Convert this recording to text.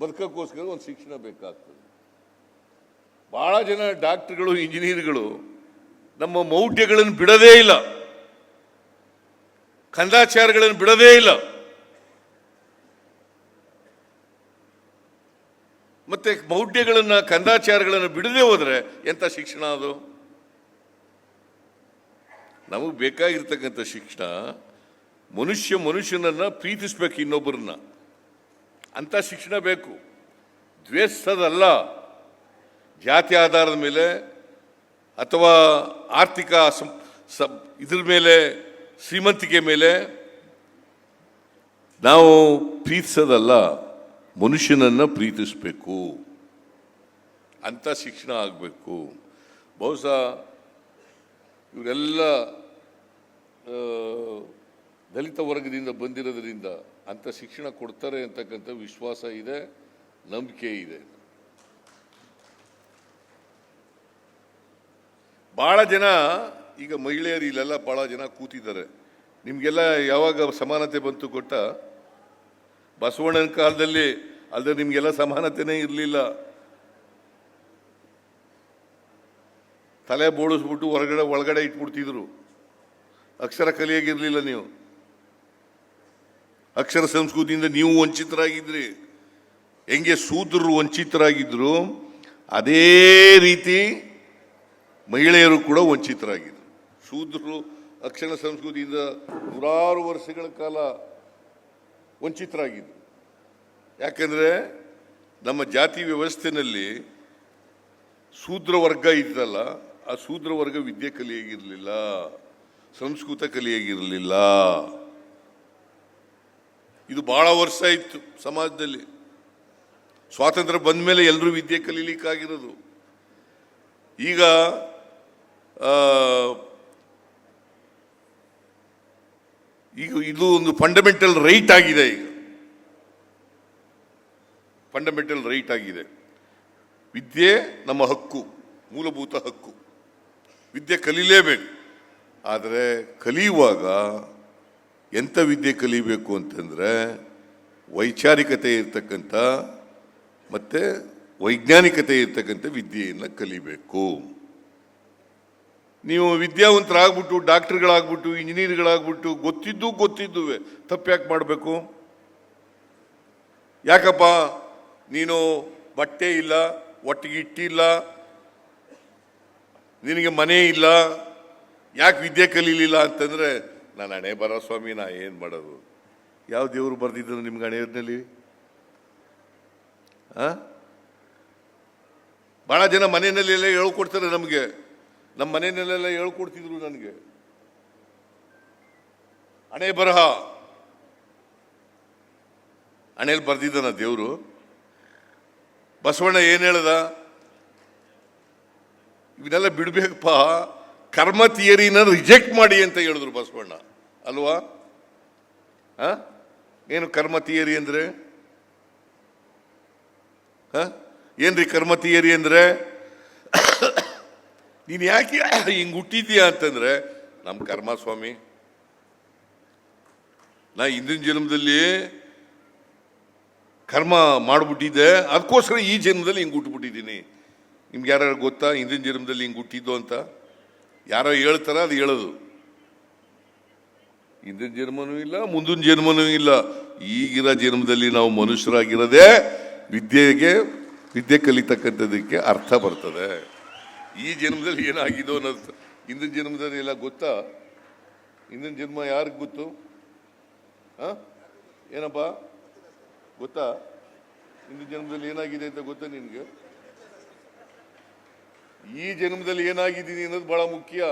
ಬದುಕಕ್ಕೋಸ್ಕರ ಒಂದು ಶಿಕ್ಷಣ ಬೇಕಾಗ್ತದೆ. ಭಾಳ ಜನ ಡಾಕ್ಟರ್ಗಳು, ಇಂಜಿನಿಯರ್ಗಳು ನಮ್ಮ ಮೌಢ್ಯಗಳನ್ನು ಬಿಡದೇ ಇಲ್ಲ. ಕಂದಾಚಾರಗಳನ್ನು ಬಿಡದೇ ಇಲ್ಲ. ಮತ್ತೆ ಮೌಢ್ಯಗಳನ್ನು, ಕಂದಾಚಾರಗಳನ್ನು ಬಿಡದೆ ಹೋದರೆ ಎಂತ ಶಿಕ್ಷಣ ಅದು? ನಮಗೆ ಬೇಕಾಗಿರ್ತಕ್ಕಂಥ ಶಿಕ್ಷಣ ಮನುಷ್ಯ ಮನುಷ್ಯನನ್ನ ಪ್ರೀತಿಸ್ಬೇಕು ಇನ್ನೊಬ್ಬರನ್ನ. ಅಂತ ಶಿಕ್ಷಣ ಬೇಕು. ದ್ವೇಷದಲ್ಲ. ಜಾತಿ ಆಧಾರದ ಮೇಲೆ ಅಥವಾ ಆರ್ಥಿಕ ಇದ್ರ ಮೇಲೆ, ಶ್ರೀಮಂತಿಕೆ ಮೇಲೆ ನಾವು ಪ್ರೀತಿಸೋದಲ್ಲ, ಮನುಷ್ಯನನ್ನು ಪ್ರೀತಿಸಬೇಕು. ಅಂತ ಶಿಕ್ಷಣ ಆಗಬೇಕು. ಬಹುಶಃ ಇವರೆಲ್ಲ ದಲಿತ ವರ್ಗದಿಂದ ಬಂದಿರೋದ್ರಿಂದ ಅಂತ ಶಿಕ್ಷಣ ಕೊಡ್ತಾರೆ ಅಂತಕ್ಕಂಥ ವಿಶ್ವಾಸ ಇದೆ, ನಂಬಿಕೆ ಇದೆ. ಭಾಳ ಜನ, ಈಗ ಮಹಿಳೆಯರು ಇಲ್ಲೆಲ್ಲ ಭಾಳ ಜನ ಕೂತಿದ್ದಾರೆ. ನಿಮಗೆಲ್ಲ ಯಾವಾಗ ಸಮಾನತೆ ಬಂತು ಕೊಟ್ಟ ಬಸವಣ್ಣನ ಕಾಲದಲ್ಲಿ ಅಲ್ಲದೆ ನಿಮಗೆಲ್ಲ ಸಮಾನತೆನೇ ಇರಲಿಲ್ಲ. ತಲೆ ಬೋಡಿಸ್ಬಿಟ್ಟು ಹೊರಗಡೆ, ಒಳಗಡೆ ಇಟ್ಬಿಡ್ತಿದ್ರು. ಅಕ್ಷರ ಕಲಿಯಾಗಿರಲಿಲ್ಲ ನೀವು. ಅಕ್ಷರ ಸಂಸ್ಕೃತಿಯಿಂದ ನೀವು ವಂಚಿತರಾಗಿದ್ರಿ. ಹೆಂಗೆ ಸೂತ್ರರು ವಂಚಿತರಾಗಿದ್ರು, ಅದೇ ರೀತಿ ಮಹಿಳೆಯರು ಕೂಡ ವಂಚಿತರಾಗಿದ್ರು. ಶೂದ್ರರು ಅಕ್ಷರ ಸಂಸ್ಕೃತಿಯಿಂದ ನೂರಾರು ವರ್ಷಗಳ ಕಾಲ ವಂಚಿತರಾಗಿದ್ದರು ಯಾಕಂದರೆ ನಮ್ಮ ಜಾತಿ ವ್ಯವಸ್ಥೆನಲ್ಲಿ ಶೂದ್ರ ವರ್ಗ ಇದ್ದಲ್ಲ, ಆ ಶೂದ್ರ ವರ್ಗ ವಿದ್ಯೆ ಕಲಿಯಾಗಿರಲಿಲ್ಲ ಸಂಸ್ಕೃತ ಕಲಿಯಾಗಿರಲಿಲ್ಲ ಇದು ಬಹಳ ವರ್ಷ ಇತ್ತು ಸಮಾಜದಲ್ಲಿ. ಸ್ವಾತಂತ್ರ್ಯ ಬಂದ ಮೇಲೆ ಎಲ್ಲರೂ ವಿದ್ಯೆ ಕಲೀಲಿಕ್ಕಾಗಿರೋದು. ಈಗ ಈಗ ಇದು ಒಂದು ಫಂಡಮೆಂಟಲ್ ರೈಟ್ ಆಗಿದೆ ಈಗ. ಫಂಡಮೆಂಟಲ್ ರೈಟ್ ಆಗಿದೆ. ವಿದ್ಯೆ ನಮ್ಮ ಹಕ್ಕು, ಮೂಲಭೂತ ಹಕ್ಕು. ವಿದ್ಯೆ ಕಲೀಲೇಬೇಕು. ಆದರೆ ಕಲಿಯುವಾಗ ಎಂಥ ವಿದ್ಯೆ ಕಲಿಬೇಕು ಅಂತಂದರೆ ವೈಚಾರಿಕತೆ ಇರ್ತಕ್ಕಂಥ ಮತ್ತು ವೈಜ್ಞಾನಿಕತೆ ಇರ್ತಕ್ಕಂಥ ವಿದ್ಯೆಯನ್ನು ಕಲಿಬೇಕು. ನೀವು ವಿದ್ಯಾವಂತರಾಗ್ಬಿಟ್ಟು, ಡಾಕ್ಟರ್ಗಳಾಗ್ಬಿಟ್ಟು, ಇಂಜಿನಿಯರ್ಗಳಾಗ್ಬಿಟ್ಟು ಗೊತ್ತಿದ್ದು ಗೊತ್ತಿದ್ದುವೆ ತಪ್ಪ್ಯಾಕೆ ಮಾಡಬೇಕು? ಯಾಕಪ್ಪ ನೀನು ಬಟ್ಟೆ ಇಲ್ಲ, ಒಟ್ಟಿಗೆ ಇಟ್ಟಿಲ್ಲ ನಿನಗೆ ಮನೆ ಇಲ್ಲ, ಯಾಕೆ ವಿದ್ಯೆ ಕಲೀಲಿಲ್ಲ ಅಂತಂದ್ರೆ ನಾನು ಹಣೆ ಬರೋ ಸ್ವಾಮಿ, ನಾ ಏನು ಮಾಡೋದು? ಯಾವ ದೇವರು ಬರೆದಿದ್ದರು ನಿಮ್ಗೆ ಹಣೆಯಲ್ಲಿ ಆ? ಬಹಳ ಜನ ಮನೆಯಲ್ಲೆಲ್ಲ ಹೇಳ್ಕೊಡ್ತಾರೆ ನಮಗೆ. ನಮ್ಮ ಮನೆಯಲ್ಲೆಲ್ಲ ಹೇಳ್ಕೊಡ್ತಿದ್ರು ನನಗೆ. ಹಣೆ ಬರಹ. ಹಣೆಯಲ್ಲಿ ಬರ್ದಿದ್ದಾನ ದೇವರು. ಬಸವಣ್ಣ ಏನು ಹೇಳ್ದ? ಇವನ್ನೆಲ್ಲ ಬಿಡ್ಬೇಕಪ್ಪ. ಕರ್ಮ ಥಿಯರಿನ ರಿಜೆಕ್ಟ್ ಮಾಡಿ ಅಂತ ಹೇಳಿದ್ರು ಬಸವಣ್ಣ. ಅಲ್ವಾ? ಏನು ಕರ್ಮ ಥಿಯರಿ ಅಂದ್ರೆ? ಏನ್ರಿ ಕರ್ಮ ಥಿಯರಿ ಅಂದರೆ? ನೀನು ಯಾಕೆ ಹಿಂಗೆ ಹುಟ್ಟಿದ್ಯಾ ಅಂತಂದರೆ ನಮ್ಮ ಕರ್ಮ ಸ್ವಾಮಿ ನಾ ಹಿಂದಿನ ಜನ್ಮದಲ್ಲಿ ಕರ್ಮ ಮಾಡಿಬಿಟ್ಟಿದ್ದೆ, ಅದಕ್ಕೋಸ್ಕರ ಈ ಜನ್ಮದಲ್ಲಿ ಹಿಂಗೆ ಹುಟ್ಟುಬಿಟ್ಟಿದ್ದೀನಿ ನಿಮ್ಗೆ ಯಾರು ಗೊತ್ತಾ ಹಿಂದಿನ ಜನ್ಮದಲ್ಲಿ ಹಿಂಗೆ ಹುಟ್ಟಿದ್ದು ಅಂತ? ಯಾರೋ ಹೇಳ್ತಾರ ಅದು ಹೇಳೋದು. ಹಿಂದಿನ ಜನ್ಮನೂ ಇಲ್ಲ, ಮುಂದಿನ ಜನ್ಮನೂ ಇಲ್ಲ. ಈಗಿರೋ ಜನ್ಮದಲ್ಲಿ ನಾವು ಮನುಷ್ಯರಾಗಿರೋದೇ ವಿದ್ಯೆಗೆ, ವಿದ್ಯೆ ಕಲಿತಕ್ಕಂಥದಕ್ಕೆ ಅರ್ಥ ಬರ್ತದೆ. ಈ ಜನ್ಮದಲ್ಲಿ ಏನಾಗಿದೋ ಅನ್ನೋದು ಹಿಂದಿನ ಜನ್ಮದಲ್ಲಿ ಎಲ್ಲ ಗೊತ್ತಾ? ಹಿಂದಿನ ಜನ್ಮ ಯಾರಿಗೆ ಗೊತ್ತು? ಹಾಂ? ಏನಪ್ಪ? ಗೊತ್ತಾ? ಹಿಂದಿನ ಜನ್ಮದಲ್ಲಿ ಏನಾಗಿದೆ ಅಂತ ಗೊತ್ತಾ ನಿನ್ಗೆ? ಈ ಜನ್ಮದಲ್ಲಿ ಏನಾಗಿದ್ದೀನಿ ಅನ್ನೋದು ಬಹಳ ಮುಖ್ಯ.